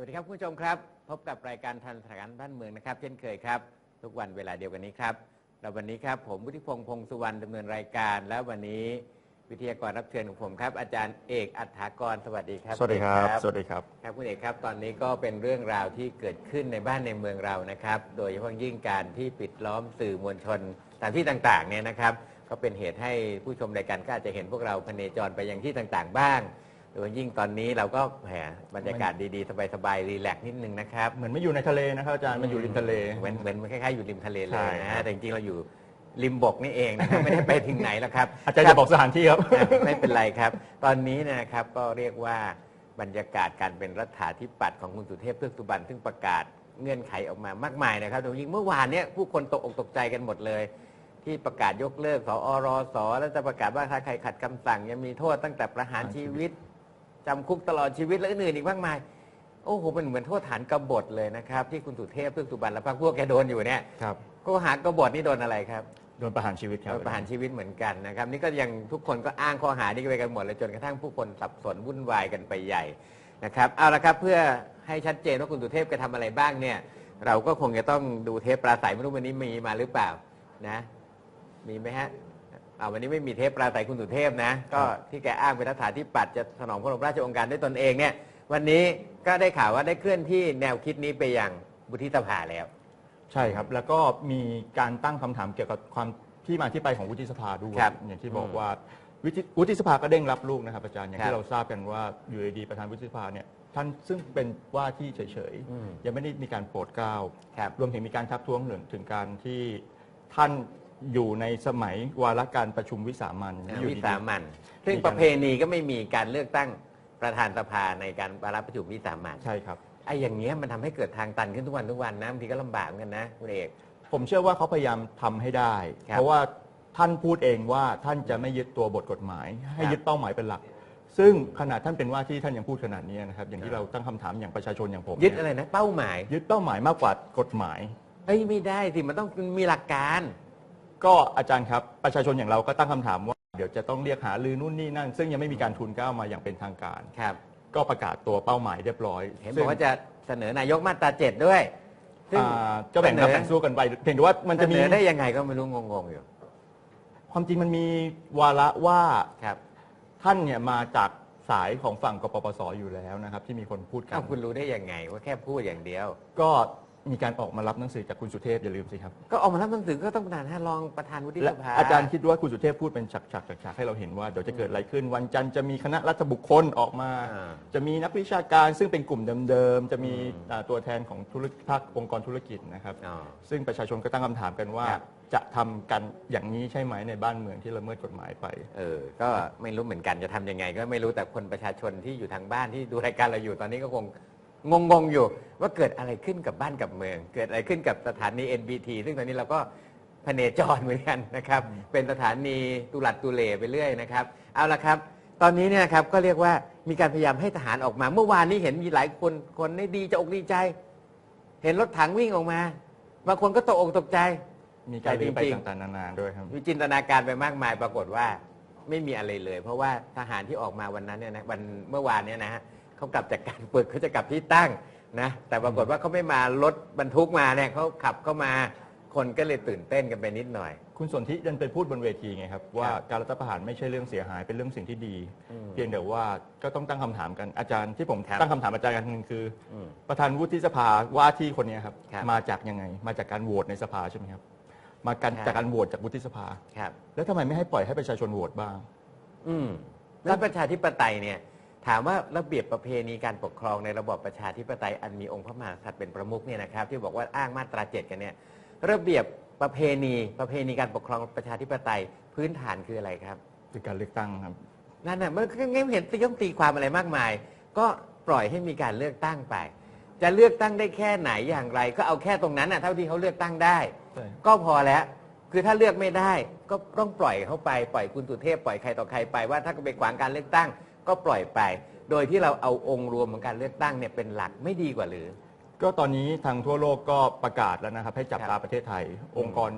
วัสดีครับคุณผู้ชมครับ พบกับรายการทันสถานการณ์บ้านเมืองนะครับ เช่นเคยครับ ทุกวันเวลาเดียวกันนี้ครับแล้ววันนี้ครับผมวุฒิพงษ์พงษ์สุวรรณดำเนินรายการ แล้ววันนี้วิทยากรรับเชิญของผมครับ อาจารย์เอกอัฏฐากรสวัสดีครับสวัสดีครับเอกสวัสดีครับครับคุณเอกครับ ตอนนี้ก็เป็นเรื่องราวที่เกิดขึ้นในบ้านในเมืองเรานะครับ โดยเฉพาะยิ่งการที่ปิดล้อมสื่อมวลชนตามที่ต่างๆเนี่ยนะครับ ก็เป็นเหตุให้ผู้ชมรายการก็อาจจะเห็นพวกเราพเนจรไปยังที่ต่างๆ บ้าง โดยยิ่งตอนนี้เราก็แหมบรรยากาศดีๆ สบายๆรีแลกซ์นิดนึงนะครับเหมือนไม่อยู่ในทะเลนะครับอาจารย์มันอยู่ริมทะเล เหมือนเหมือนคล้ายๆอยู่ริมทะเลเลใช่ยครันะบแต่จริงๆเราอยู่ริมบกนี่เองนะครับไม่ได้ไปถึงไหนแล้วครับ อาจารย์จะบอกสถานที่ครับ อะไม่เป็นไรครับ ตอนนี้เนยนะครับก็เรียกว่าบรรยากาศการเป็นรัฐาธิปัตย์ของคุณสุเทพเทือกสุบรรณซึ่งประกาศเงื่อนไขออกมามากมายนะครับโดยยิ่งเมื่อวานเนี้ยผู้คนตกอกตกใจกันหมดเลย ที่ประกาศยกเลิกสอรสแล้วจะประกาศว่าถ้าใครขัดคำสั่งยังมีโทษตั้งแต่ประหารชีวิต จำคุกตลอดชีวิตและอื่นๆอีกมากมาย โอ้โหเป็นเหมือนโทษฐานกบฏเลยนะครับ ที่คุณสุเทพเทือกสุบรรณและพรรคพวกแกโดนอยู่เนี่ยครับก็หากบฏนี่โดนอะไรครับโดนประหารชีวิตครับโดนประหารชีวิตเหมือนกันนะครับ นี่ก็ยังทุกคนก็อ้างข้อหานี้ไปกันหมดเลยจนกระทั่งผู้คนสับสนวุ่นวายกันไปใหญ่นะครับเอาละครับเพื่อให้ชัดเจนว่าคุณสุเทพจะทำอะไรบ้างเนี่ย เราก็คงจะต้องดูเทปปราศัยไม่รู้วันนี้มีมาหรือเปล่านะ มีไหมฮะเอาวันนี้ไม่มีเทปปราศัยคุณสุเทพนะ ก็ที่แกอ้างเป็นรัฐาธิปัตย์จะสนองพระบรมราชโองการด้วยตนเองเนี่ยวันนี้ก็ได้ข่าวว่าได้เคลื่อนที่แนวคิดนี้ไปยังบุธิสภาแล้ว ใช่ครับ แล้วก็มีการตั้งคำถามเกี่ยวกับความที่มาที่ไปของวุฒิสภาด้วยครับอย่างที่บอกอืมว่าวิธิวุฒิสภาก็เด้งรับลูกนะครับอาจารย์อย่างครับที่เราทราบกันว่าอยู่ดีๆประธานวุฒิสภาเนี่ยท่านซึ่งเป็นว่าที่เฉยอืมๆยังไม่ได้มีการโปรดเกล้าครับรวมถึงมีการทักท้วงถึงถึงการที่ท่าน อยู่ในสมัยวาระการประชุมวิสามันอยู่วิดีสาๆมันซึ่งมีการประเพณีก็ไม่มีการเลือกตั้งประธานสภาในการวาระประชุมวิสามันใช่ครับ ไอ้อย่างเงี้ยมันทำให้เกิดทางตันขึ้นทุกวันทุกวันนะบางทีก็ลำบากเหมือนกันนะคุณเอก ผมเชื่อว่าเขาพยายามทำให้ได้ ครับเพราะว่าท่านพูดเองว่าท่านจะไม่ยึดตัวบทกฎหมาย ให้ครับยึดเป้าหมายเป็นหลัก ซึ่งขนาดท่านเป็นว่าที่ท่านยังพูดขนาดนี้นะครับ อย่างคที่รับ เราตั้งคำถามอย่างประชาชนอย่างผมยึดเนี่อะไรนะเป้าหมาย ยึดเป้าหมายมากกว่ากฎหมายเอ้ยไม่ได้สิมันต้องมีหลักการ ก็อาจารย์ครับ ประชาชนอย่างเราก็ตั้งคำถามว่า เดี๋ยวจะต้องเรียกหาลือนู่นนี่นั่น ซึ่งยังไม่มีการทุนก้าวมาอย่างเป็นทางการ ครับ ก็ประกาศตัวเป้าหมายเรียบร้อยเห็นบซึ่องกว่าจะเสนอนายกมาตราเจ็ดด้วยซึ่งอ่าก็แบ่งรับแบ่งสู้กันไปเพียงแต่ว่ามันจะเสมีนอได้ยังไงก็ไม่รู้งงๆอยู่ ความจริงมันมีวาระว่าครับท่านเนี่ยมาจากสายของฝั่งกปปสอยู่แล้วนะครับ ที่มีคนพูดกัเอ้าน คุณรู้ได้ยังไงว่าแค่พูดอย่างเดียว ก็ มีการออกมารับหนังสือจากคุณสุเทพอย่าลืมสิครับก็ออกมารับหนังสือก็ต้องประธานท่านรองประธานวุฒิและสภาอาจารย์คิดว่าคุณสุเทพพูดเป็นฉากๆฉากๆให้เราเห็นว่าเดี๋ยวจะเกิดอะไรขึ้น วันจันทร์จะมีคณะรัฐบุคคลออกมาอ่าจะมีนักวิชาการซึ่งเป็นกลุ่มเดิมๆจะมีอืมอ่าตัวแทนของธุรกิจภาคองค์กรธุรกิจนะครับ อ๋อ ซึ่งประชาชนก็ตั้งคำถามกันว่าครับจะทำกันอย่างนี้ใช่ไหมในบ้านเมืองที่ละเมิดกฎหมายไป เออ ก็ไม่รู้เหมือนกันจะทำยังไง ก็ไม่รู้แต่คนประชาชนที่อยู่ทางบ้านที่ดูรายการเราอยู่ตอนนี้ก็คง งงๆอยู่ว่าเกิดอะไรขึ้นกับบ้านกับเมือง เกิดอะไรขึ้นกับสถานี NBT ซึ่งตอนนี้เราก็พเนจรเหมือนกันนะครับ เป็นสถานีตุลัดตุเลไปเรื่อยนะครับ เอาละครับ ตอนนี้เนี่ยนะครับก็เรียกว่ามีการพยายามให้ทหารออกมา เมื่อวานนี้เห็นมีหลายคนคนได้ดีจะอกดีใจ เห็นรถถังวิ่งออกมาบางคนก็ตกอกตกใจ มีการแต่ลือไปจริงๆต่างๆนานาด้วยครับ วิจินตนาการไปมากมายปรากฏว่าไม่มีอะไรเลย เพราะว่าทหารที่ออกมาวันนั้นเนี่ยนะวันเมื่อวานเนี่ยนะฮะ เขากลับจากการฝึกเขาจะกลับที่ตั้งนะแต่ปรากฏว่าเขาไม่มารถบรรทุกมาเนี่ยเขาขับเข้ามาคนก็เลยตื่นเต้นกันไปนิดหน่อย คุณสนธิดันไปพูดบนเวทีไงครับ ว่าครับการรัฐประหารไม่ใช่เรื่องเสียหายเป็นเรื่องสิ่งที่ดีอืมเพียงแต่ว่าก็ต้องตั้งคำถามกันอาจารย์ที่ผมครับตั้งคำถามอาจารย์กันหนึ่งคืออืมประธานวุฒิสภาว่าที่คนเนี้ยครับครับมาจากยังไง มาจากการโหวตในสภาใช่ไหมครับ มาการครับจากการโหวตจากวุฒิสภาครับแล้วทำไมไม่ให้ปล่อยให้ประชาชนโหวตบ้าง อืมแล้วประชาธิปไตยเนี่ย ถามว่าระเบียบประเพณีการปกครองในระบอบประชาธิปไตยอันมีองค์พระมหากษัตริย์เป็นประมุขเนี่ยนะครับ ที่บอกว่าอ้างมาตราเจ็ดกันเนี่ยระเบียบประเพณีประเพณีการปกครองประชาธิปไตยพื้นฐานคืออะไรครับคือการเลือกตั้งครับนั่นน่ะมันก็ไม่เห็นต้องตีความอะไรมากมาย ก็ปล่อยให้มีการเลือกตั้งไป จะเลือกตั้งได้แค่ไหนอย่างไร ก็เอาแค่ตรงนั้นน่ะเท่าที่เขาเลือกตั้งได้ ใช่ก็พอแล้วคือถ้าเลือกไม่ได้ ก็ต้องปล่อยเขาไปปล่อยคุณสุเทพปล่อยใครต่อใครไปว่าถ้าไปขวางการเลือกตั้ง ก็ปล่อยไป โดยที่เราเอาองค์รวมของการเลือกตั้งเนี่ยเป็นหลักไม่ดีกว่าหรือ ก็ตอนนี้ทางทั่วโลกก็ประกาศแล้วนะครับ ให้จับครัตาบประเทศไทย องค์กร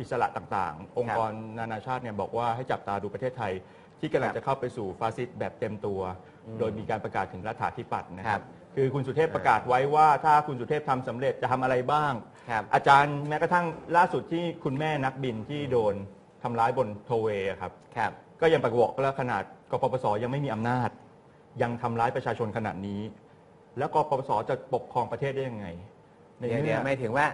อิสระต่างๆ องค์กรนานาชาติเนี่ยบอกว่าให้จับตาดูประเทศไทย ที่กำลังครับจะเข้าไปสู่ฟาสซิสต์แบบเต็มตัวอืมโดยมีการประกาศถึงรัฐาธิปัตย์นะคครัรับบคือคุณสุเทพประกาศไว้ว่าถ้าคุณสุเทพทำสำเร็จจะทำอะไรบ้างครับอาจารย์แม้กระทั่งล่าสุดที่คุณแม่นักบินที่โดนทำร้ายบนโทเวย์อะครับครับ ก็ยังประกบอกแล้วขนาด กปปสยังไม่มีอำนาจ ยังทำร้ายประชาชนขนาดนี้ แล้วกปปสจะปกครองประเทศได้ยังไงในเดี๋ยวเมื่เดี๋อยวไม่ถึงว่า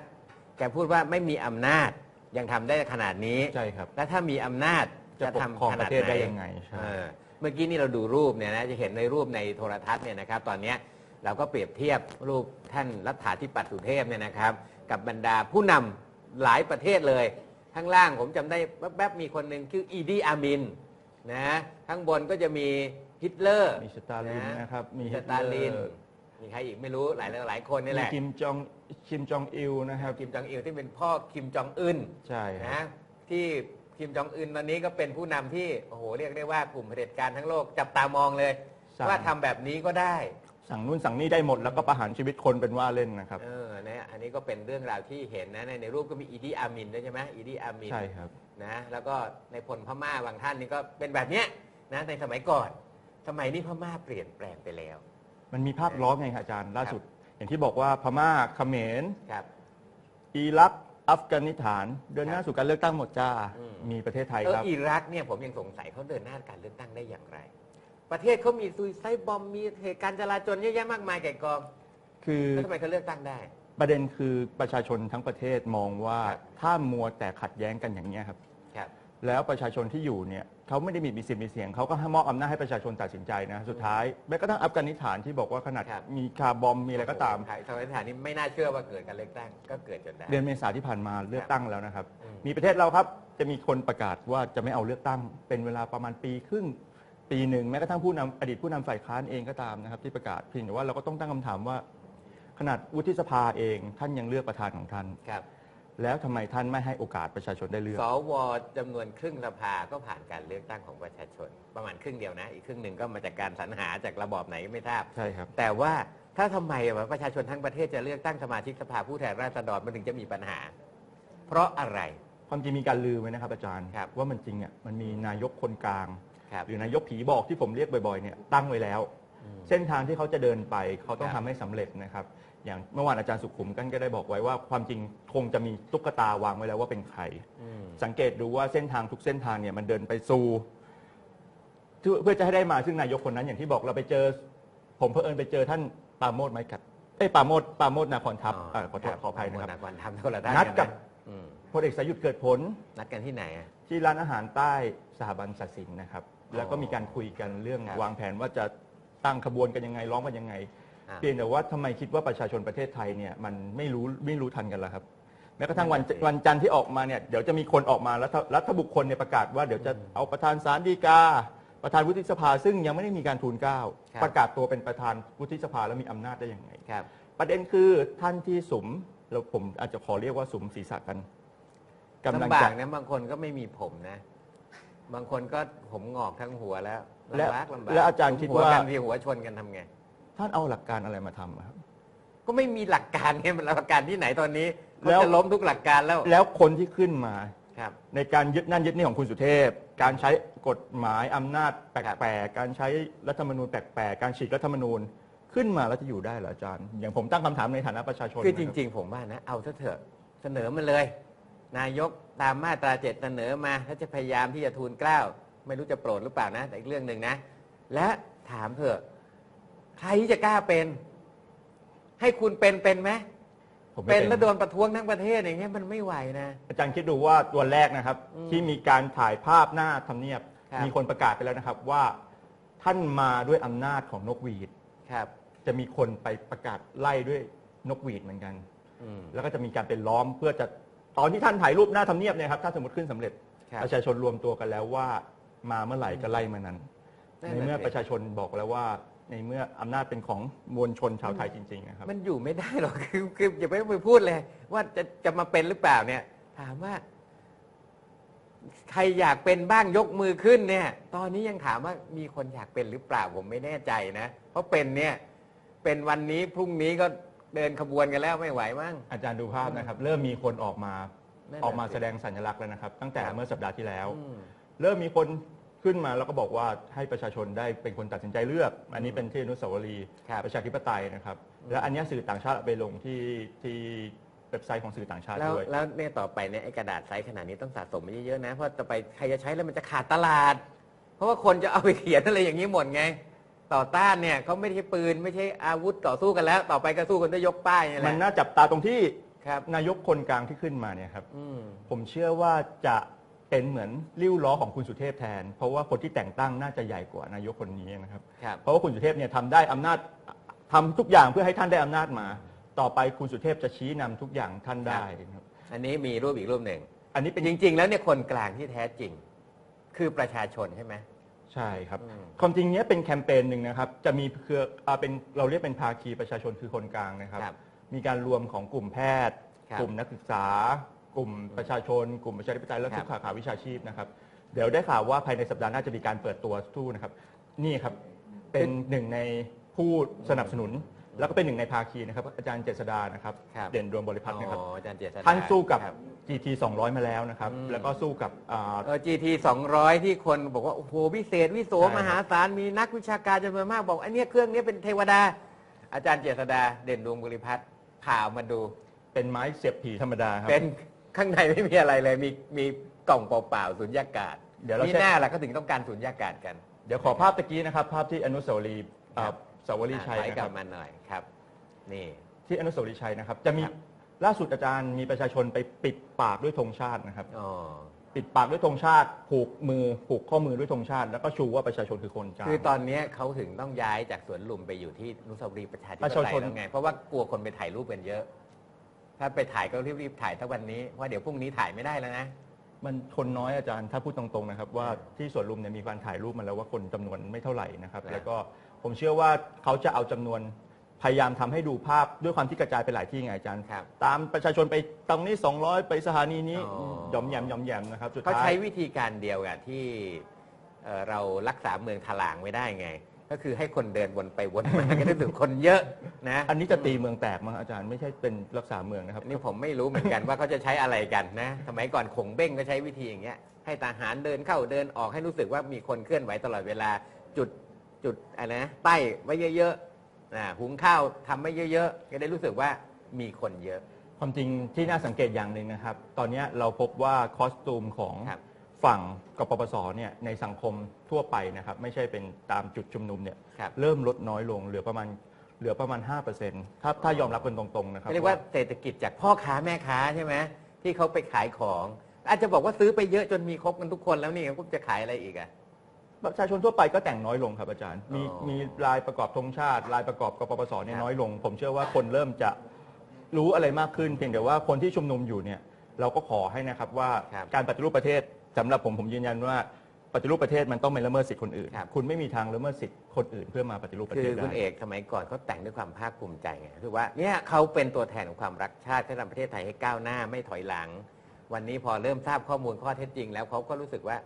แกพูดว่าไม่มีอำนาจยังทำได้ขนาดนี้ ใช่ครับ แล้วถ้ามีอำนาจจะจะปกทำครองขปนาดระเทศไหนได้ยังไงใช่ เออเมื่อกี้นี่เราดูรูปเนี่ยนะจะเห็นในรูปในโทรทัศน์เนี่ยนะครับ ตอนเนี้ยเราก็เปรียบเทียบรูปท่านรัฐาธิปัตย์สุเทพเนี่ยนะครับ กับบรรดาผู้นำหลายประเทศเลย ข้างล่างผมจำได้แวบๆมีคนหนึ่งชื่ออีดีอามิน นะข้างบนก็จะมีฮิตเลอร์มีสตาลินนะครับ มีมีฮิสตตาเลลิอนร์มีใครอีกไม่รู้หลายหลายคนนี่แหมีละคิมจองคิมจองอิลนะครับคิมจองอิลที่เป็นพ่อคิมจองอึนใช่ครันะบที่คิมจองอึนตอนนี้ก็เป็นผู้นำที่โอ้โหเรียกได้ว่ากลุ่มเผด็จการทั้งโลกจับตามองเลยสั่งว่าทำแบบนี้ก็ได้ สั่งนู่นสั่งนี่ได้หมดแล้วก็ประหารชีวิตคนเป็นว่าเล่นนะครับเออนะอันนี้ก็เป็นเรื่องราวที่เห็นนะในในรูปก็มีอีดีอามินด้วยใช่ไหมอีดีอามินใช่ครับ นะแล้วก็ในพลพม่าบางท่านนี่ก็เป็นแบบเนี้ยนะในสมัยก่อน สมัยนี้พม่าเปลี่ยนแปลงไปแล้ว มันมีภาพล้อมไงครับอาจารย์ล่าสุด อย่างที่บอกว่าพม่าเขมรครับอิรักอัฟกานิสถานเดินหน้าครับสู่การเลือกตั้งหมดจ้า อืม มีประเทศไทยเออครับ อิรักเนี่ยผมยังสงสัยเขาเดินหน้าการเลือกตั้งได้อย่างไร ประเทศเขามีซุยไซบอมมีเหตุการณ์จลาจลเยอะแยะมากมายแก่กองคือแล้วทำไมเขาเลือกตั้งได้ ประเด็นคือประชาชนทั้งประเทศมองว่า ครับ ถ้ามัวแต่ขัดแย้งกันอย่างนี้ยครับครับ แล้วประชาชนที่อยู่เนี่ยเขาไม่ได้มีมีสิทธิ์มีเสียงเขาก็ให้มอบอำนาจให้ประชาชนตัดสินใจนะสุดท้ายแม้กระทั่งอัฟกานิสถานที่บอกว่าขนาดครับ มีคาร์บอมมีอะไรก็ตาม ไทยสมัยฐานนี้ไม่น่าเชื่อว่าเกิดการเลือกตั้งก็เกิดจนได้ เดือนเมษาที่ผ่านมาเลือกตั้งแล้วนะครับ อืม มีประเทศเราครับจะมีคนประกาศว่าจะไม่เอาเลือกตั้ง เป็นเวลาประมาณปีครึ่งปีหนึ่งแม้กระทั่งผู้นำอดีตผู้นำฝ่ายค้านเองก็ตามนะครับที่ประกาศเพียงแต่ว่าเราก็ต้องตั้งคำถามว่า ขนาดวุฒิสภาเองท่านยังเลือกประธานของท่าน ครับ แล้วทำไมท่านไม่ให้โอกาสประชาชนได้เลือก สวจำนวนครึ่งสภาก็ผ่านการเลือกตั้งของประชาชน ประมาณครึ่งเดียวนะ อีกครึ่งหนึ่งก็มาจากการสรรหาจากระบอบไหนก็ไม่ทราบ ใช่ครับ แต่ว่าถ้าทำไมอะประชาชนทั้งประเทศจะเลือกตั้งสมาชิกสภาผู้แทนราษฎรมันถึงจะมีปัญหา เพราะอะไร ความจริงมีการลือไว้นะครับอาจารย์ ครับว่ามันจริงอะมันมีนายกคนกลาง ครับหรือนายกผีบอกที่ผมเรียกบ่อยๆเนี่ยตั้งไว้แล้ว เส้นทางที่เขาจะเดินไปเขาต้องครัทำบ ให้สำเร็จนะครับ อย่างเมื่อวานอาจารย์สุขุมกันก็ได้บอกไว้ว่าความจริงคงจะมีตุ๊กตาวางไว้แล้วว่าเป็นใครอืมสังเกตดูว่าเส้นทางทุกเส้นทางเนี่ยมันเดินไปสู่เพื่อเพื่อจะให้ได้มาซึ่งนายกคนนั้นอย่างที่บอกเราไปเจอ ผมเพิ่เอิญไปเจอท่านปราโมดไม้กัดเอ้ยปราโมดปราโมดนาคอนทัพอ่าขอโทษขออภัยนะครับนักวันทำคนละด้านนัดกับอืมพลเอกสายุทธเกิดผลนัดกันที่ไหนอะที่ร้านอาหารใต้สถาบันศาสินนะครับอ๋อแล้วก็มีการคุยกันเรื่องครับวางแผนว่าจะตั้งขบวนกันยังไงร้องกันยังไง อะเพียงแต่ว่าทำไมคิดว่าประชาชนประเทศไทยเนี่ยมันไม่รู้ไม่รู้ทันกันล่ะครับ แม้กระทั่งวันนั่นน่ะสิ วันจันทร์ที่ออกมาเนี่ยเดี๋ยวจะมีคนออกมารัฐรัฐบุคคลเนี่ยประกาศว่าเดี๋ยวจะเอาประธานศาลฎีกา ประธานวุฒิสภา ซึ่งยังไม่ได้มีการทูลเกล้าครับประกาศตัวเป็นประธานวุฒิสภาแล้วมีอำนาจได้ยังไง ครับ ประเด็นคือท่านที่สุมเราผมอาจจะขอเรียกว่าสุมศีรษะกันกำลังลำบาจะ กนะบางคนก็ไม่มีผมนะ บางคนก็ผมงอกทั้งหัวแล้วและลำบากลำบากและอาจารย์คิดหัวว่ากันที่หัวชนกันทำไง ท่านเอาหลักการอะไรมาทำอะครับ ก็ไม่มีหลักการไงมันหลักการที่ไหนตอนนี้เขาแล้วจะล้มทุกหลักการแล้ว แล้วคนที่ขึ้นมาครับในการยึดนั่นยึดนี่ของคุณสุเทพ การใช้กฎหมายอำนาจแครับปลกๆการใช้รัฐธรรมนูญแปลกๆการฉีกรัฐธรรมนูญขึ้นมาแล้วจะอยู่ได้เหรออาจารย์ อย่างผมตั้งคำถามในฐานะประชาชนคือจนะบริง ๆ ผมว่านะเอาซะเถอะเสนอมาเลย นายกตามมาตราเจ็ดเสนอมาถ้าจะพยายามที่จะทูลเกล้า ไม่รู้จะโปรดหรือเปล่านะ แต่อีกเรื่องหนึ่งนะ และถามเถอะ ใครที่จะกล้าเป็น ให้คุณเป็นเป็นไหมผมไม่เป็นแล้วโดนประท้วงทั้งประเทศอย่างเงี้ยมันไม่ไหวนะ อาจารย์คิดดูว่าตัวแรกนะครับ อืมที่มีการถ่ายภาพหน้าทำเนียบ ครับ มีคนประกาศไปแล้วนะครับว่าท่านมาด้วยอำนาจของนกหวีด ครับ จะมีคนไปประกาศไล่ด้วยนกหวีดเหมือนกัน อืม แล้วก็จะมีการเป็นล้อมเพื่อจะตอนที่ท่านถ่ายรูปหน้าทำเนียบเนี่ยครับถ้าสมมติขึ้นสำเร็จครับประชาชนรวมตัวกันแล้วว่ามาเมื่อไหร่ก็ไล่มานั้นนั่นในน่ะเมื่อสิ ประชาชนบอกแล้วว่า ในเมื่ออำนาจเป็นของมวลชนชาวไทยจริงๆนะครับ มันอยู่ไม่ได้หรอกคือคืออย่าไปไปพูดเลย ว่าจะจะมาเป็นหรือเปล่าเนี่ย ถามว่า ใครอยากเป็นบ้างยกมือขึ้นเนี่ย ตอนนี้ยังถามว่ามีคนอยากเป็นหรือเปล่าผมไม่แน่ใจนะ เพราะเป็นเนี่ย เป็นวันนี้พรุ่งนี้ก็เดินขบวนกันแล้วไม่ไหวมั้งอาจารย์ดูภาพนะครับ เริ่มมีคนออกมานั่นน่ะออกมาสิแสดงสัญลักษณ์แล้วนะครับ ตั้งแต่ครับเมื่อสัปดาห์ที่แล้ว อืม เริ่มมีคน ขึ้นมาแล้วก็บอกว่าให้ประชาชนได้เป็นคนตัดสินใจเลือก อันนี้เป็นที่อนุสาวรีย์ครับประชาธิปไตยนะครับ และอันเนี้ยสื่อต่างชาติเอาไปลงที่ที่เว็บไซต์ของสื่อต่างชาติแล้วด้วย แล้วเนี่ยต่อไปเนี่ยไอ้กระดาษไซส์ขนาดนี้ต้องสะสมมาเยอะๆนะ เพราะต่อไปใครจะใช้แล้วมันจะขาดตลาด เพราะว่าคนจะเอาไปเขียนอะไรอย่างนี้หมดไง ต่อต้านเนี่ยเขาไม่ใช่ปืนไม่ใช่อาวุธต่อสู้กันแล้ว ต่อไปก็สู้กันด้วยยกป้ายนี่แหมันละน่าจับตาตรงที่ครับ นายกคนกลางที่ขึ้นมาเนี่ยครับ อืม ผมเชื่อว่าจะ เป็นเหมือนริ้วล้อของคุณสุเทพแทน เพราะว่าคนที่แต่งตั้งน่าจะใหญ่กว่านายกคนนี้นะครับ ครับ เพราะว่าคุณสุเทพเนี่ยทำได้อำนาจทำทุกอย่างเพื่อให้ท่านได้อำนาจมา ต่อไปคุณสุเทพจะชี้นำทุกอย่างท่านได้ครับ อันนี้มีรูปอีกรูปหนึ่ง อันนี้เป็นจริง ๆ แล้วเนี่ยคนกลางที่แท้จริง คือประชาชนใช่ไหม ใช่ครับ อืมความจริงเนี้ยเป็นแคมเปญหนึ่งนะครับ จะมีเครืออ่าเป็นเราเรียกเป็นภาคีประชาชนคือคนกลางนะครับ ครับมีการรวมของกลุ่มแพทย์ ครับกลุ่มนักศึกษา กลุ่มประชาชน กลุ่มประชาธิปไตยและครับทุกสาขาวิชาชีพนะครับ เดี๋ยวได้ข่าวว่าภายในสัปดาห์หน้าจะมีการเปิดตัวทู่นะครับ นี่ครับเป็นหนึ่งในผู้สนับสนุน แล้วก็เป็นหนึ่งในภาคีนะครับ อาจารย์เจษดานะครับ ครับเด่นดวงบริพัตรนะครับอ๋ออาจารย์เจษฎาท่านสู้กับ ครับ GT 200 มาแล้วนะครับ อืม แล้วก็สู้กับอ่า เออ GT 200 ที่คนบอกว่า โอ้โห วิเศษ วิโส ใช่ครับ มหาศาล มีนักวิชาการจำนวนมาก บอกไอ้เนี่ยเครื่องนี้เป็นเทวดา อาจารย์เจษดา เด่นดวงบริพัตรผ่าออกมาดู เป็นไม้เสียบผีธรรมดาครับ เป็น ข้างในไม่มีอะไรเลยมีมีกล่องเปล่าๆสุญญากาศเดี๋ยวเรานี่เช็ค หน้าแหละเขาถึงต้องการสุญญากาศกันเดี๋ยวขอภาพตะกี้นะครับ ภาพที่อนุสาวรีย์อ่าครับสาวรีย์ชัยอะถอยนะกคลัรับบมาหน่อยครับ นี่ ที่อนุสาวรีย์ชัยนะครับ จะมีครับ ล่าสุดอาจารย์มีประชาชนไปปิดปากด้วยธงชาตินะครับ อ๋อปิดปากด้วยธงชาติ ผูกมือผูกข้อมือด้วยธงชาติ แล้วก็ชูว่าประชาชนคือคนกลาง คือตอนเนี้ยเขาถึงต้องย้ายจากสวนลุมไปอยู่ที่อนุสาวรีย์ประชาธิปประไตชายชน แล้วไง เพราะว่ากลัวคนไปถ่ายรูปกันเยอะ ถ้าไปถ่ายก็รีบๆถ่ายทั้งวันนี้เพราะเดี๋ยวพรุ่งนี้ถ่ายไม่ได้แล้วนะ มันคนน้อยอาจารย์ถ้าพูดตรงๆนะครับว่าที่สวนลุมเนี่ยมีการถ่ายรูปมาแล้วว่าคนจำนวนไม่เท่าไหร่นะครับครับแล้วก็ผมเชื่อว่าเขาจะเอาจำนวนพยายามทำให้ดูภาพด้วยความที่กระจายไปหลายที่ไงอาจารย์ครับตามประชาชนไปตรงนี้ 200 ไปสถานีนี้อ๋อ หยอมแยมหยอมแยมนะครับสุดเขาท้ายใช้วิธีการเดียวกับที่เอ่อเรารักษาเมืองถลางไว้ได้ไง ก็คือให้คนเดินวนไปวนมาก็รู้สึกคนเยอะนะ อันนี้จะตีเมืองแตกมั้งอาจารย์ไม่ใช่เป็นรักษาเมืองนะครับ นี่ผมไม่รู้เหมือนกันว่าเขาจะใช้อะไรกันนะ สมัยก่อนขงเบ้งก็ใช้วิธีอย่างเงี้ย ให้ทหารเดินเข้าเดินออกให้รู้สึกว่ามีคนเคลื่อนไหวตลอดเวลา จุดจุดอะไรนะใต้ไว้เยอะๆนะหุงข้าวทำไว้เยอะๆ ก็ได้รู้สึกว่ามีคนเยอะ ความจริงที่น่าสังเกตอย่างหนึ่งนะครับ ตอนนี้เราพบว่าคอสตูมของครับ ฝั่งกปปสเนี่ยในสังคมทั่วไปนะครับ ไม่ใช่เป็นตามจุดชุมนุมเนี่ยครับ เริ่มลดน้อยลงเหลือประมาณเหลือประมาณ 5%ถ้าถ้ายอมรับกันตรงๆนะครับเรียกว่าเศรษฐกิจจากพ่อค้าแม่ค้าใช่ไหมที่เขาไปขายของ อาจจะบอกว่าซื้อไปเยอะจนมีครบกันทุกคนแล้วนี่ก็จะขายอะไรอีกอะ ประชาชนทั่วไปก็แต่งน้อยลงครับอาจารย์ มีอ๋อมีลายประกอบธงชาติ ลายประกอบกปปสเนี่คยรับ น้อยลง ผมเชื่อว่าคนเริ่มจะรู้อะไรมากขึ้น เพียงแต่ว่าคนที่ชุมนุมอยู่เนี่ยเราก็ขอให้นะครับว่าครับ การปฏิรูปประเทศ สำหรับผมผมยืนยันว่าปฏิรูปประเทศมันต้องไม่ละเมิดสิทธิคนอื่น ครับ คุณไม่มีทางละเมิดสิทธิคนอื่นเพื่อมาปฏิรูปประคืเทอศคุณได้เอกสมัยก่อนเขาแต่งด้วยความภาคภูมิใจไงคือว่าเนี่ยเขาเป็นตัวแทนของความรักชาติที่ทำประเทศไทยให้ก้าวหน้าไม่ถอยหลัง วันนี้พอเริ่มทราบข้อมูลข้อเท็จจริง แล้วเขาก็รู้สึกว่า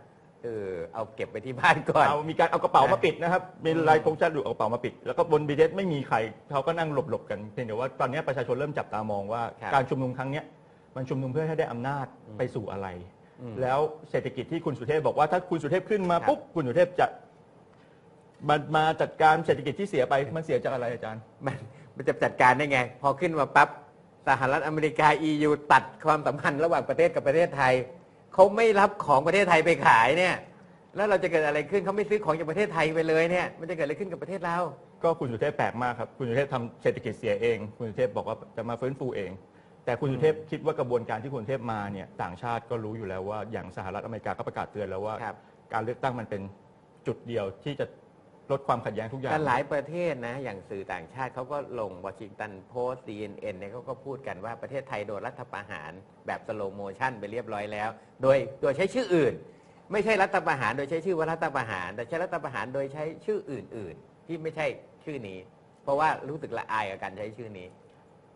เออเอาเก็บไปที่บ้านก่อน เอามีการเอากระเป๋านะมาปิดนะครับ มีลายธงชาติอยู่เอากระเป๋ามาปิด แล้วก็บนบีเดสไม่มีใครเขาก็นั่งหลบๆกัน เพียงแต่ว่าตอนนี้ประชาชนเริ่มจับตามองว่า ครับการชุมนุมครั้งเนี้ยมันชุมนุมเพื่อให้ได้อำนาจอืมไปสู่อะไรอืม แล้วเศรษฐกิจที่คุณสุเทพบอกว่าถ้าคุณสุเทพขึ้นมาครับปุ๊บคุณสุเทพจะมามาจัดการเศรษฐกิจที่เสียไปมันเสียจากอะไรอาจารย์ มันมันจะจัดการได้ไง พอขึ้นมาปั๊บสหรัฐอเมริกา EU ตัดความสัมพันธ์ระหว่างประเทศกับประเทศไทยเขาไม่รับของประเทศไทยไปขายเนี่ย แล้วเราจะเกิดอะไรขึ้นเขาไม่ซื้อของจากประเทศไทยไปเลยเนี่ย มันจะเกิดอะไรขึ้นกับประเทศเรา ก็คุณสุเทพแปลกมากครับ คุณสุเทพทำเศรษฐกิจเสียเอง คุณสุเทพบอกว่าจะมาฟื้นฟูเอง แต่คุณสุเทพคิดว่ากระบวนการที่คุณสุเทพมาเนี่ยต่างชาติก็รู้อยู่แล้วว่าอย่างสหรัฐอเมริกาก็ประกาศเตือนแล้วว่า ครับ การเลือกตั้งมันเป็นจุดเดียวที่จะลดความขัดแย้งทุกอย่าง แต่หลายประเทศนะ อย่างสื่อต่างชาติเขาก็ลงวอชิงตันโพสต์ CNN เนี่ยเขาก็พูดกันว่าประเทศไทยโดนรัฐประหารแบบสโลโมชันไปเรียบร้อยแล้ว โดยโดยใช้ชื่ออื่น ไม่ใช่รัฐประหารโดยใช้ชื่อว่ารัฐประหาร แต่ใช้รัฐประหารโดยใช้ชื่ออื่น ๆ ที่ไม่ใช่ชื่อนี้ เพราะว่ารู้สึกละอายกับการใช้ชื่อนี้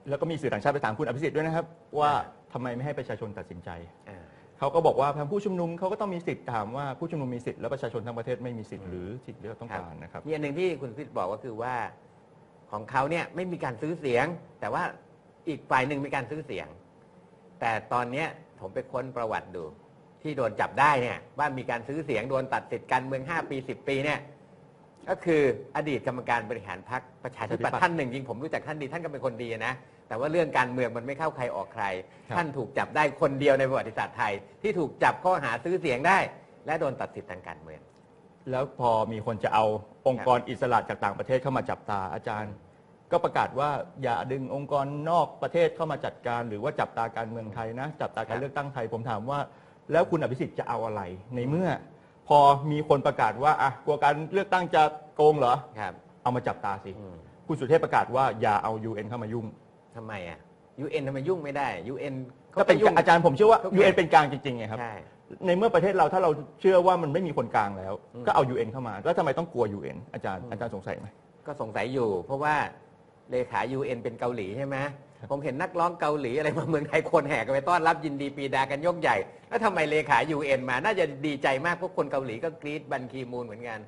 แล้วก็มีสื่อต่างชาติไปถามคุณอภิสิทธิ์ด้วยนะครับ ว่าทำไมไม่ให้ประชาชนตัดสินใจ อ่า เขาก็บอกว่าทางผู้ชุมนุมเขาก็ต้องมีสิทธิ์ถามว่าผู้ชุมนุมมีสิทธิ์แล้วประชาชนทั้งประเทศไม่มีสิทธิ์หรือสิทธิ์ที่เราต้องการนะครับ มีอันหนึ่งที่คุณพิษบอกก็คือว่าของเขาเนี่ยไม่มีการซื้อเสียง แต่ว่าอีกฝ่ายหนึ่งมีการซื้อเสียง แต่ตอนเนี้ยผมไปค้นประวัติดู ที่โดนจับได้เนี่ยว่ามีการซื้อเสียงโดนตัดสิทธิ์การเมือง5ปี 10 ปีเนี่ย ก็คืออดีตกรรมการบริหารพรรคประชาธิปัตย์ท่านหนึ่งจริงผมรู้จักท่านดีท่านก็เป็นคนดีนะ แต่ว่าเรื่องการเมืองมันไม่เข้าใครออกใครครับท่านถูกจับได้คนเดียวในประวัติศาสตร์ไทย ที่ถูกจับข้อหาซื้อเสียงได้ และโดนตัดสิทธิ์ทางการเมือง แล้วพอมีคนจะเอาองค์กรอิสระจากต่างประเทศเข้ามาจับตาอาจารย์ ก็ประกาศว่าอย่าดึงองค์กรนอกประเทศเข้ามาจัดการ หรือว่าจับตาการเมืองไทยนะ จับตาการเลือกตั้งไทยผมถามว่า แล้วคุณอภิสิทธิ์จะเอาอะไรในเมื่อ พอมีคนประกาศว่าอะกลัวการเลือกตั้งจะโกงเหรอ ครับ เอามาจับตาสิ อืม คุณสุเทพประกาศว่าอย่าเอา UN เข้ามายุ่งทำไมอะ UN ทำไมยุ่งไม่ได้ UN ก็เป็นยุ่งอาจารย์ผมเชื่อว่าทุก UN เป็นกลางจริงๆไงครับ ใช่ ในเมื่อประเทศเราถ้าเราเชื่อว่ามันไม่มีคนกลางแล้ว อืม ก็เอา UN เข้ามา แล้วทำไมต้องกลัว UN อาจารย์อาจารย์สงสัยไหม ก็สงสัยอยู่ เพราะว่าเลขา UN เป็นเกาหลีใช่ไหมครับ ผมเห็นนักร้องเกาหลีอะไรมาเมืองไทยคนแห่กันไปต้อนรับยินดีปรีดากันยกใหญ่ แล้วทำไมเลขา UN มา น่าจะดีใจมากพวกคนเกาหลีก็กรี๊ดบันคีมูนเหมือนกัน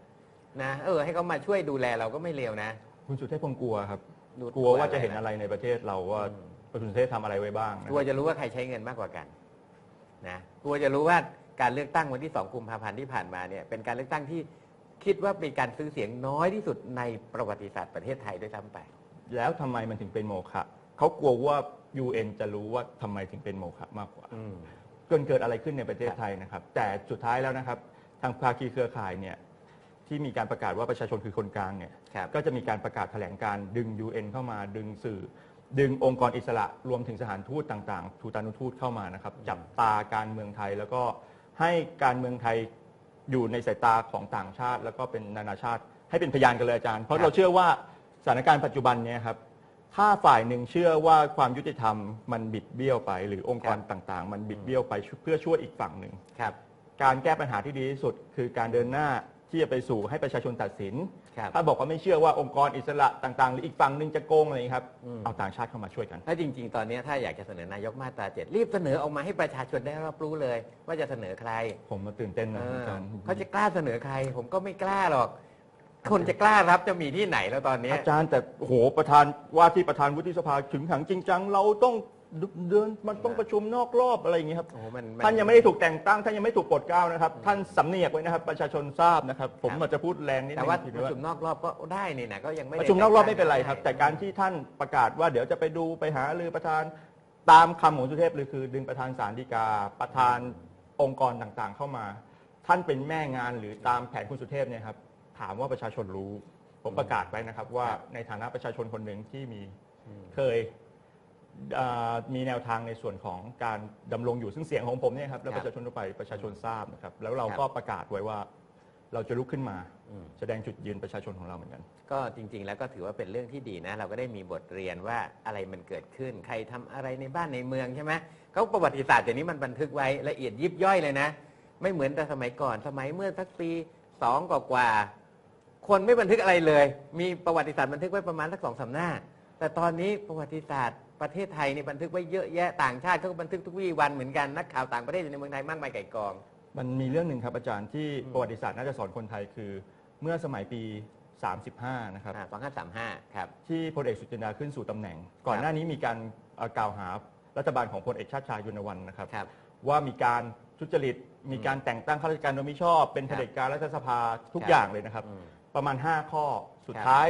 นะเออให้เขามาช่วยดูแลเราก็ไม่เลวนะ คุณสุเทพคงกลัวครับ ดูกลัวว่าจะเห็นกลัวอะไรในประเทศเราว่าอืม คุณสุเทพทำอะไรไว้บ้างนะกลัวจะรู้ว่าใครใช้เงินมากกว่ากันนะกลัวจะรู้ว่าการเลือกตั้งวันที่ 2 กุมภาพันธ์ที่ผ่านมาเนี่ยเป็นการเลือกตั้งที่คิดว่ามีการซื้อเสียงน้อยที่สุดในประวัติศาสตร์ประเทศไทยด้วยซ้ำไป แล้วทำไมมันถึงเป็นโมฆะ เขากลัวว่า UN จะรู้ว่าทำไมถึงเป็นโมฆะมากกว่า อืมเกินเกิดอะไรขึ้นในประเทศไทยนะครับ แต่สุดท้ายแล้วนะครับ ทางภาคีเครือข่ายเนี่ยที่มีการประกาศว่าประชาชนคือคนกลางเนี่ยครับก็จะมีการประกาศแถลงการดึง UN เข้ามาดึงสื่อ ดึงองค์กรอิสระรวมถึงสถานทูตต่างๆทูตานุทูตเข้ามานะครับ จับตาการเมืองไทยแล้วก็ให้การเมืองไทยอยู่ในสายตาของต่างชาติ แล้วก็เป็นนานาชาติ ให้เป็นพยานกันเลยอาจารย์ เพครัราะบ เราเชื่อว่าสถานการณ์ปัจจุบันเนี่ยครับ ถ้าฝ่ายหนึ่งเชื่อว่าความยุติธรรมมันบิดเบี้ยวไป หรือองค์กรต่างๆ มันบิดเบี้ยวไปเพื่อช่วยอีกฝั่งหนึ่งครับการแก้ปัญหาที่ดีที่สุด คือการเดินหน้าที่จะไปสู่ให้ประชาชนตัดสินครับถ้าบอกว่าไม่เชื่อว่าองค์กรอิสระต่างๆ หรืออีกฝั่งหนึ่งจะโกงอะไรอย่างนี้ครับอืมเอาต่างชาติเข้ามาช่วยกัน ถ้าจริง ๆ ตอนนี้ถ้าอยากจะเสนอนายกมาตราเจ็ดรีบเสนอออกมาให้ประชาชนได้รับรู้เลย ว่าจะเสนอใคร ผมมาตื่นเต้นเอนะออาจารย์เขาจะกล้าเสนอใคร ผมก็ไม่กล้าหรอก คนจะกล้ารับจะมีที่ไหนแล้วตอนนี้อาจารย์แต่โอ้โหประธานว่าที่ประธานวุฒิสภาถึงขังจริงจัง เราต้องเดินมันต้องประชุมนอกรอบอะไรอย่างนี้ครับโอ้โหมันท่านยังไม่ได้ถูกแต่งตั้งท่านยังไม่ถูกโปรดเกล้านะครับ ท่านสำเนียกไว้นะครับ ประชาชนทราบนะครับ ผมครับอาจจะพูดแรงนิดนึแต่งว่าทีปเดียระชุมนอกรอบก็ได้นี่นะก็ยังไม่ปได้ระชุมนอกรอบไม่เป็นไรครับด้แต่การที่ท่านประกาศว่าเดี๋ยวจะไปดูไปหารือประธานตามคำของสุเทพเลยคือ ดึงประธานสารดีกาประธานองค์กรต่างๆ เข้ามา ท่านเป็นแม่งานหรือตามแผนคุณสุเทพเนี่ยครับ ถามว่าประชาชนรู้ ผมประกาศไว้นะครับว่าในฐานะประชาชนคนหนึ่งที่มีอืมเคยเอ่อมีแนวทางในส่วนของการดำรงอยู่ซึ่งเสียงของผมเนี่ยครับและครับประชาชนทั่วไปประชาชนทราบนะครับแล้วเราครับก็ประกาศไว้ว่าเราจะลุกขึ้นมาอืมแสดงจุดยืนประชาชนของเราเหมือนกัน ก็จริง ๆ แล้วก็ถือว่าเป็นเรื่องที่ดีนะ เราก็ได้มีบทเรียนว่าอะไรมันเกิดขึ้น ใครทำอะไรในบ้านในเมืองใช่ไหมเขาประวัติศาสตร์เดี๋ยวนี้มันบันทึกไว้ละเอียดยิบย่อยเลยนะ ไม่เหมือนแต่สมัยก่อนสมัยเมื่อสักปีสองกว่าๆ คนไม่บันทึกอะไรเลย มีประวัติศาสตร์บันทึกไว้ประมาณสักสองสามหน้า แต่ตอนนี้ประวัติศาสตร์ประเทศไทยนี่บันทึกไว้เยอะแยะต่างชาติเขาก็บันทึกทุกวี่วันเหมือนกันนักข่าวต่างประเทศอยู่ในเมืองไทยมากมายไก่กอง มันมีเรื่องหนึ่งครับอาจารย์ที่อืมประวัติศาสตร์น่าจะสอนคนไทยคือ เมื่อสมัยปี 35 นะครับสองห้าสามห้าครับที่พลเอกสุจินดาขึ้นสู่ตำแหน่ง ก่อนหน้านี้มีการเอ่อกล่าวหารัฐบาลของพลเอกชาติชายยุนวันนะครับครับ ว่ามีการทุจริตมีการแต่งตั้งข้าราชการโดยมิชอบ เป็นคเผรับด็จการรัฐสภาทุกครับอย่างเลยนะครับอืม ประมาณ 5 ข้อสุดครับท้าย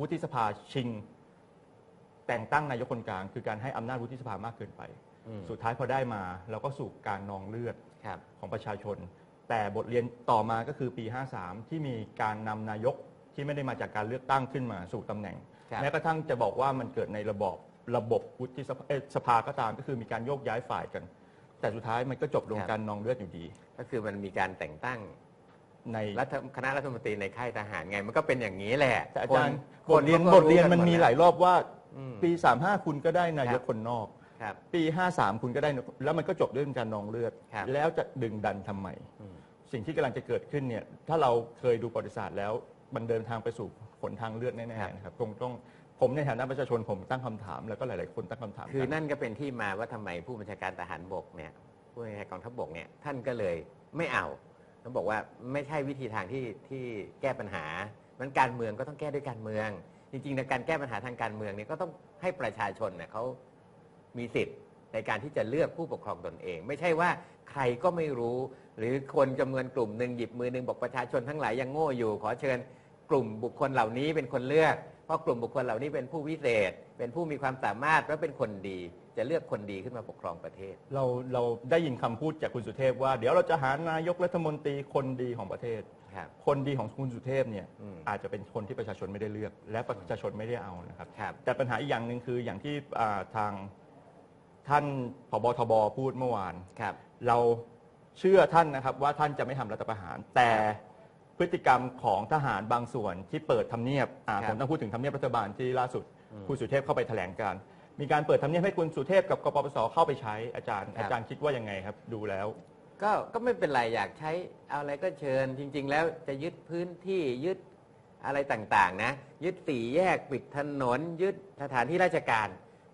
วุฒิสภาชิง แต่งตั้งนายกคนกลาง คือการให้อำนาจวุฒิสภามากเกินไป อืมสุดท้ายพอได้มาเราก็สู่การนองเลือดครับ ของประชาชน แต่บทเรียนต่อมาก็คือปี 53 ที่มีการนำนายกที่ไม่ได้มาจากการเลือกตั้งขึ้นมาสู่ตำแหน่งครับแม้กระทั่งจะบอกว่ามันเกิดในระบอบระบบวุฒิสภาเอ่อสภาก็ตามก็คือมีการโยกย้ายฝ่ายกัน แต่สุดท้ายมันก็จบลงครับ การนองเลือดอยู่ดี ก็คือมันมีการแต่งตั้ง ในรัฐคณะรัฐมนตรีในค่ายทหารไง มันก็เป็นอย่างนี้แหละแต่อาจารย์คบทเรียนขาก็บทเรียนกัมันมีดหลายรอบว่าอืมปี 35 คุณก็ได้นายกครับคนนอกครับปี 53 คุณก็ได้ แล้วมันก็จบด้วยการนองเลือดครับแล้วจะดึงดันทำไมอืมสิ่งที่กำลังจะเกิดขึ้นเนี่ย ถ้าเราเคยดูประวัติศาสตร์แล้ว มันเดินทางไปสู่ผลทางเลือดแน่ๆนะครับคงต้องผมในฐานะประชาชนผมตั้งคำถามแล้วก็หลาย ๆ คนตั้งคำถาม คือกันนั่นก็เป็นที่มาว่าทำไมผู้บัญชาการทหารบกเนี่ยผู้บัญชาการกองทัพบกเนี่ยท่านก็เลยไม่เอา เขาบอกว่าไม่ใช่วิธีทางที่ที่แก้ปัญหามันการเมืองก็ต้องแก้ด้วยการเมือง จริงๆในการแก้ปัญหาทางการเมืองเนี่ยก็ต้องให้ประชาชนเนี่ยเขามีสิทธิ์ในการที่จะเลือกผู้ปกครองตนเอง ไม่ใช่ว่าใครก็ไม่รู้ หรือคนจำนวนกลุ่มหนึ่งหยิบมือหนึ่งบอกประชาชนทั้งหลายยังโง่อยู่ ขอเชิญกลุ่มบุคคลเหล่านี้เป็นคนเลือก เพราะกลุ่มบุคคลเหล่านี้เป็นผู้วิเศษ เป็นผู้มีความสามารถและเป็นคนดี จะเลือกคนดีขึ้นมาปกครองประเทศ เราเราได้ยินคำพูดจากคุณสุเทพว่าเดี๋ยวเราจะหานายกรัฐมนตรีคนดีของประเทศ ครับ คนดีของคุณสุเทพเนี่ยอืมอาจจะเป็นคนที่ประชาชนไม่ได้เลือก และประชาชนไม่ได้เอานะครับ ครับ แต่ปัญหาอีกอย่างหนึ่งคืออย่างที่อ่าทางท่านผบทบพูดเมื่อวาน ครับ เราเชื่อท่านนะครับว่าท่านจะไม่ทำรัฐประหาร แต่พฤติกรรมของทหารบางส่วนที่เปิดทำเนียบอ่าครับผมต้องพูดถึงทำเนียบรัฐบาลที่ล่าสุด อืมคุณสุเทพเข้าไปแถลงการ มีการเปิดทำเนียบให้คุณสุเทพกับกปปสเข้าไปใช้อาจารย์ ครับ อาจารย์คิดว่ายังไงครับ ดูแล้ว ก็ก็ไม่เป็นไรอยากใช้เอาอะไรก็เชิญ จริง ๆ แล้วจะยึดพื้นที่ยึดอะไรต่างๆ นะ ยึดสี่แยกปิดถนน ยึดสถานที่ราชการ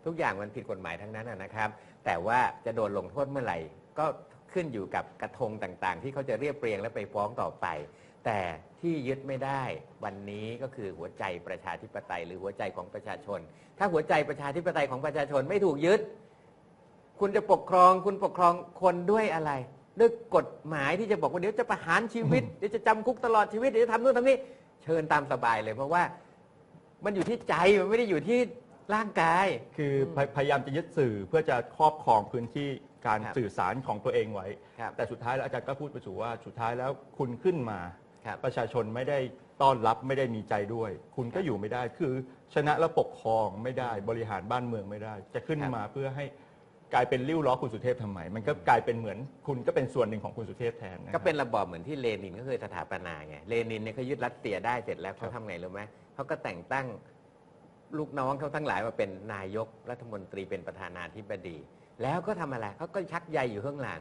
ทุกอย่างมันผิดกฎหมายทั้งนั้นนะนะครับ แต่ว่าจะโดนลงโทษเมื่อไหร่ ก็ขึ้นอยู่กับกระทงต่างๆ ที่เขาจะเรียบเรียงและไปฟ้องต่อไป แต่ที่ยึดไม่ได้วันนี้ก็คือหัวใจประชาธิปไตย หรือหัวใจของประชาชน ถ้าหัวใจประชาธิปไตยของประชาชนไม่ถูกยึด คุณจะปกครองคุณปกครองคนด้วยอะไรด้วยกฎหมายที่จะบอกว่าเดี๋ยวจะประหารชีวิตเดี๋ยวจะจำคุกตลอดชีวิตเดี๋ยวจะทำนู่นทำนี่เชิญตามสบายเลย เพราะว่ามันอยู่ที่ใจมันไม่ได้อยู่ที่ร่างกาย คือพยพยายามจะยึดสื่อเพื่อจะครอบครองพื้นที่การครับสื่อสารของตัวเองไว้ครับแต่สุดท้ายแล้วอาจารย์ก็พูดไปสู่ว่าสุดท้ายแล้วคุณขึ้นมา ครับประชาชนไม่ได้ต้อนรับไม่ได้มีใจด้วย คุณก็อยู่ไม่ได้คือชนะแล้วปกครองไม่ได้บริหารบ้านเมืองไม่ได้ จะขึ้นครับ มาเพื่อให้กลายเป็นริ้วล้อคุณสุเทพทำไม มันก็กลายเป็นเหมือนคุณก็เป็นส่วนหนึ่งของคุณสุเทพแทนนะคก็รับ เป็นระบอบเหมือนที่เลนินก็เคยสถาปนาไงเลนินเนี่ยเขายึดรัสเซียได้เสร็จแล้วเขาทำไงรู้ไหมเขาก็แต่งตั้งลูกน้องเขาทั้งหลายมาเป็นนายกรัฐมนตรีเป็นประธานาธิบดี แล้วก็ทำอะไรเขาก็ชักใยอยู่ข้างหลัง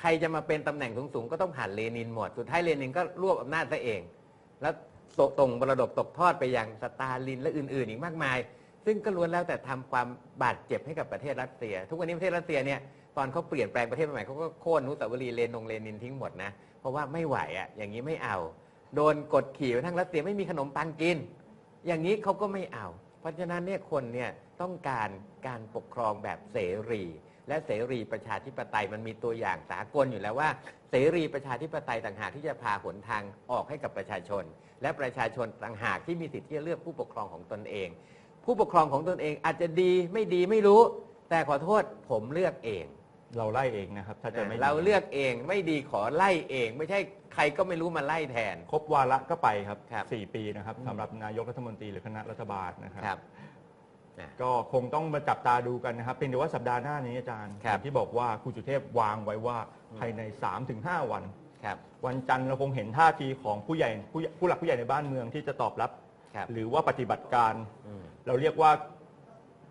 ใครจะมาเป็นตำแหน่งสูงๆก็ต้องผ่านเลนินหมด สุดท้ายเลนินก็รวบอำนาจซะเอง แล้วส่งมรดกตกทอดไปยังสตาลินและอื่นๆ อีกมากมาย ซึ่งก็ล้วนแล้วแต่ทำความบาดเจ็บให้กับประเทศรัสเซีย ทุกวันนี้ประเทศรัสเซียเนี่ยตอนเขาเปลี่ยนแปลงประเทศใหม่เขาก็โค่นนุสาวรีย์เลนงเลนินทิ้งหมดนะเพราะว่าไม่ไหวอะอย่างนี้ไม่เอา โดนกดขี่ทั้งรัสเซียไม่มีขนมปังกิน อย่างนี้เขาก็ไม่เอา เพราะฉะนั้นเนี่ยคนเนี่ยต้องการการปกครองแบบเสรี และเสรีประชาธิปไตยมันมีตัวอย่างสากลอยู่แล้วว่า เสรีประชาธิปไตยต่างหากที่จะพาหนทางออกให้กับประชาชน และประชาชนต่างหากที่มีสิทธิ์ที่จะเลือกผู้ปกครองของตนเอง ผู้ปกครองของตนเองอาจจะดีไม่ดีไม่รู้ แต่ขอโทษผมเลือกเอง เราไล่เองนะครับ ถ้าจะไม่เราเลือกเองไม่ดีขอไล่เอง ไม่ใช่ใครก็ไม่รู้มาไล่แทน ครบวาระก็ไปครับครับ สี่ปีนะครับอืมสำหรับนายกรัฐมนตรีหรือคณะรัฐบาลนะครับครับ นะ ก็คงต้องมาจับตาดูกันนะครับ เป็นแต่ว่าสัปดาห์หน้านี้อาจารย์ครับ อย่างที่บอกว่าคุณสุเทพวางไว้ว่าภายใน 3-5 วัน ครับ วันจันทร์เราคงเห็นท่าทีของผู้ใหญ่ผู้ผู้หลักผู้ใหญ่ในบ้านเมืองที่จะตอบรับ ครับหรือว่าปฏิบัติการ อืม เราเรียกว่า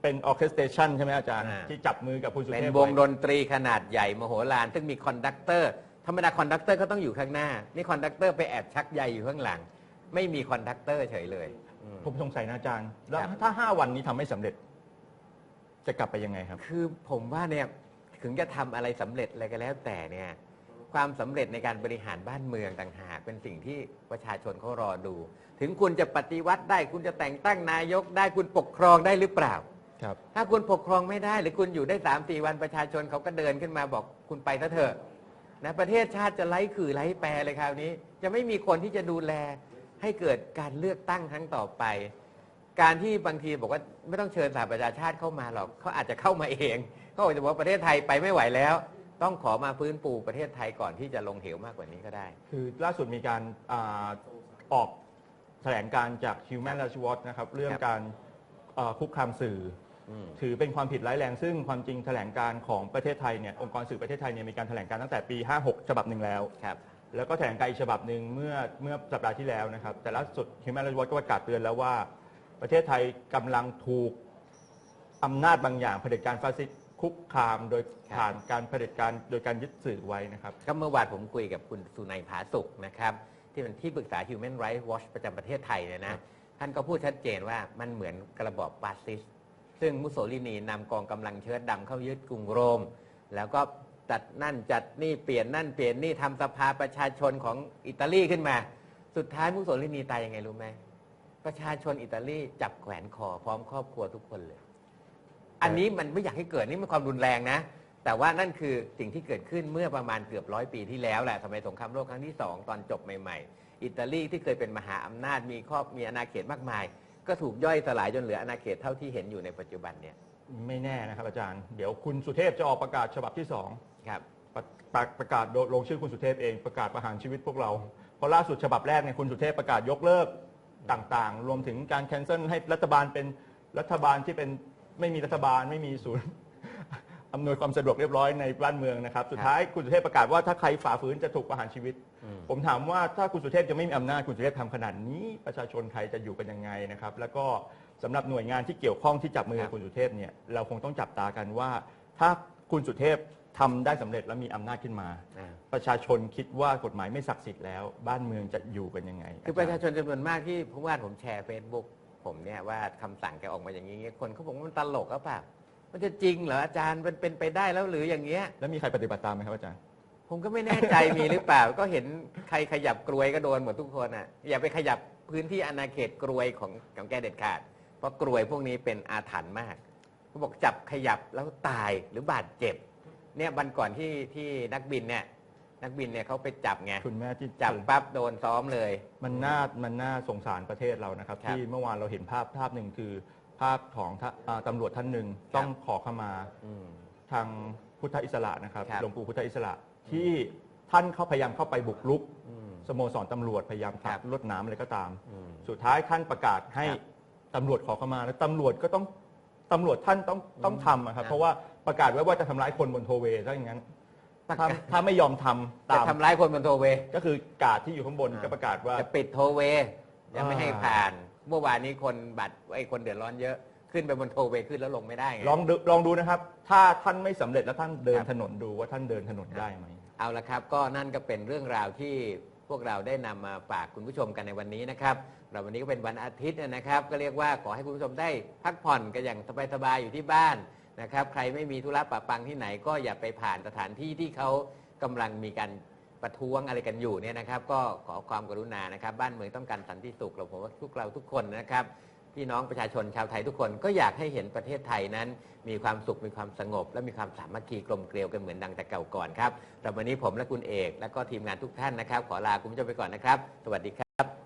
เป็นออเคสเตชันใช่ไหมอาจารย์ อ่า ที่จับมือกับคุณสุเป็นเทพวงดไว้นตรีขนาดใหญ่มโหฬารซึ่งมีคอนดักเตอร์ ธรรมดาคอนดักเตอร์ก็ต้องอยู่ข้างหน้า นี่คอนดักเตอร์ไปแอบชักใยอยู่ข้างหลัง ไม่มีคอนดักเตอร์เฉยเลยอืม ผมสงสัยนะอาจารย์ แล้วครับ ถ้า5วันนี้ทำไม่สำเร็จ จะกลับไปยังไงครับ คือผมว่าเนี่ยถึงจะทำอะไรสำเร็จอะไรก็แล้วแต่เนี่ยความสำเร็จในการบริหารบ้านเมืองต่างหากเป็นสิ่งที่ประชาชนเขารอดู ถึงคุณจะปฏิวัติได้คุณจะแต่งตั้งนายกได้คุณปกครองได้หรือเปล่า ครับ ถ้าคุณปกครองไม่ได้ หรือคุณอยู่ได้3ามสี่วันประชาชนเขาก็เดินขึ้นมาบอกคุณไปซะเถอะนะประเทศชาติจะไร้ขื่อไร้แปรเลยคราวนี้ จะไม่มีคนที่จะดูแล ให้เกิดการเลือกตั้งครั้งต่อไป การที่บางทีบอกว่าไม่ต้องเชิญสหประชาชาติเข้ามาหรอกเขาอาจจะเข้ามาเองเขาอาจจะบอกว่าประเทศไทยไปไม่ไหวแล้ว ต้องขอมาฟื้นฟูประเทศไทยก่อนที่จะลงเหวมากกว่านี้ก็ได้ คือล่าสุดมีการอาออกแถลงการจาก Human Rights Watch นะครับเรื่องครับการอ่าคุกคามสื่ออืมถือเป็นความผิดร้ายแรง ซึ่งความจริงแถลงการของประเทศไทยเนี่ยองค์กรสื่อประเทศไทยเนี่ยมีการแถลงการตั้งแต่ปี 56 ฉบับหนึ่งแล้ว ครับ แล้วก็แถลงการอีกฉบับหนึ่งเมื่อเมื่อสัปดาห์ที่แล้วนะครับ แต่ล่าสุด Human Rights Watch ก็ประกาศเตือนแล้วว่า ประเทศไทยกำลังถูกอำนาจบางอย่างเผด็จการฟาสซิสต์คุกคามโดยครับ ผ่านการเผด็จการโดยการยึดสื่อไว้นะครับ ก็เมื่อวานผมคุยกับคุณสุนัยผาสุกนะครับ ที่เป็นที่ปรึกษา Human Rights Watch ประจำประเทศไทยเนี่ยนะ ท่านก็พูดชัดเจนว่ามันเหมือนกระบอบฟาสซิสต์ซึ่งมุสโสลินีนำกองกำลังเชิดดำเข้ายึดกรุงโรม แล้วก็ จัดนั่นจัดนี่เปลี่ยนนั่นเปลี่ยนนี่ทำสภาประชาชนของอิตาลีขึ้นมา สุดท้ายมุสโสลินีตายยังไงรู้ไหมประชาชนอิตาลีจับแขวนคอพร้อมครอบครัวทุกคนเลย อันนี้มันไม่อยากให้เกิดนี่มันความรุนแรงนะ แต่ว่านั่นคือสิ่งที่เกิดขึ้นเมื่อประมาณเกือบร้อยปีที่แล้วแหละสมัยสงครามโลกครั้งที่สองตอนจบใหม่ๆ อิตาลีที่เคยเป็นมหาอำนาจมีครอบมีอาณาเขตมากมาย ก็ถูกย่อยสลายจนเหลืออาณาเขตเท่าที่เห็นอยู่ในปัจจุบันเนี่ย ไม่แน่นะครับอาจารย์ เดี๋ยวคุณสุเทพจะออกประกาศฉบับที่สองครับ ประประประกาศลงชื่อคุณสุเทพเองประกาศประหารชีวิตพวกเรา เพราะล่าสุดฉบับแรกเนี่ยคุณสุเทพประกาศยกเลิกต่างๆ รวมถึงการแคนเซิลให้รัฐบาลเป็นรัฐบาลที่เป็นไม่มีรัฐบาลไม่มีศูนย์อำนวยความสะดวกเรียบร้อยในบ้านเมืองนะครับ สุดท้ายคุณสุเทพประกาศว่าถ้าใครฝ่าฝืนจะถูกประหารชีวิตอืมผมถามว่าถ้าคุณสุเทพยังไม่มีอำนาจคุณสุเทพทำขนาดนี้ ประชาชนไทยจะอยู่กันยังไงนะครับ แล้วก็ สำหรับหน่วยงานที่เกี่ยวข้องที่จับมือกับคุณสุเทพเนี่ยเราคงต้องจับตากันว่า ถ้าคุณสุเทพทำได้สำเร็จและมีอำนาจขึ้นมา อ่า ประชาชนคิดว่ากฎหมายไม่ศักดิ์สิทธิ์แล้ว บ้านเมืองจะอยู่กันยังไงคือประชาชนจำนวนมากที่ผมว่าผมแชร์เฟซบุ๊กผมเนี่ยว่าคำสั่งแกออกมาอย่างนี้คนเขาบอกว่ามันตลกหรือเปล่ามันจะจริงเหรออาจารย์มันเป็นไปได้แล้วหรืออย่างเงี้ย แล้วมีใครปฏิบัติตามไหมครับอาจารย์ ผมก็ไม่แน่ใจ มีหรือเปล่า ก็เห็นใครขยับกรวยก็โดนหมดทุกคนอะอย่าไปขยับพื้นที่อาณาเขตกรวยของของแกเด็ดขาด เพราะกรวยพวกนี้เป็นอาถรรพ์มากเขาบอกจับขยับแล้วตายหรือบาดเจ็บ เนี่ยวันก่อนที่ที่นักบินเนี่ย นักบินเนี่ยเขาไปจับไงคุณแม่ที่จับปั๊บโดนซ้อมเลย มันน่ามันน่าสงสารประเทศเรานะครับครับที่เมื่อวานเราเห็นภาพภาพหนึ่งคือ ภาพของทะอ่าตำรวจท่านหนึ่งครับต้องขอขมาอืม ทางพุทธอิสระนะครับครับ หลวงปู่พุทธอิสระที่ท่านเข้าพยายามเข้าไปบุกรุก อืม สโมสรตำรวจพยายามครัตับดลวดหน้ำอะไรก็ตาม อืมสุดท้ายท่านประกาศให้ครับ ตำรวจขอเข้ามาแล้วตำรวจก็ต้องตำรวจท่านต้องต้องทำอะครับครับ เพราะว่าประกาศไว้ว่าจะทำร้ายคนบนโทเวย์ถ้าอย่างนั้นประถ้ากาศถ้าไม่ยอมทำจะตามทำร้ายคนบนโทเวย์ก็คือกาดที่อยู่ข้างบนอ่าก็ประกาศว่า จะปิดโทเวย์ยังไม่ให้อ่าผ่าน เมื่อวานนี้คนบัตรไอ้คนเดือดร้อนเยอะขึ้นไปบนโทเวย์ขึ้นแล้วลงไม่ได้ไงลองดูลองดูนะครับ ถ้าท่านไม่สำเร็จแล้วท่านเดินครับถนนดูว่าท่านเดินถนนได้ไหมเอาละครับ ก็นั่นก็เป็นเรื่องราวที่พวกเราได้นำมาฝากคุณผู้ชมกันในวันนี้นะครับเราวันนี้ก็เป็นวันอาทิตย์นะครับ ก็เรียกว่าขอให้คุณผู้ชมได้พักผ่อนกันอย่างสบายๆอยู่ที่บ้านนะครับ ใครไม่มีธุระปะปังที่ไหน ก็อย่าไปผ่านสถานที่ที่เขากำลังมีการประท้วงอะไรกันอยู่เนี่ยนะครับ ก็ขอความกรุณานะครับ บ้านเมืองต้องการสันติสุขเราผมว่าทุกเราทุกคนนะครับพี่น้องประชาชนชาวไทยทุกคนก็อยากให้เห็นประเทศไทยนั้น มีความสุขมีความสงบ และมีความสามัคคีกลมเกลียวกันเหมือนดังแต่เก่าก่อนครับแต่วันนี้ผมและคุณเอก และก็ทีมงานทุกท่านนะครับ ขอลาคุณผู้ชมไปก่อนนะครับ สวัสดีครับ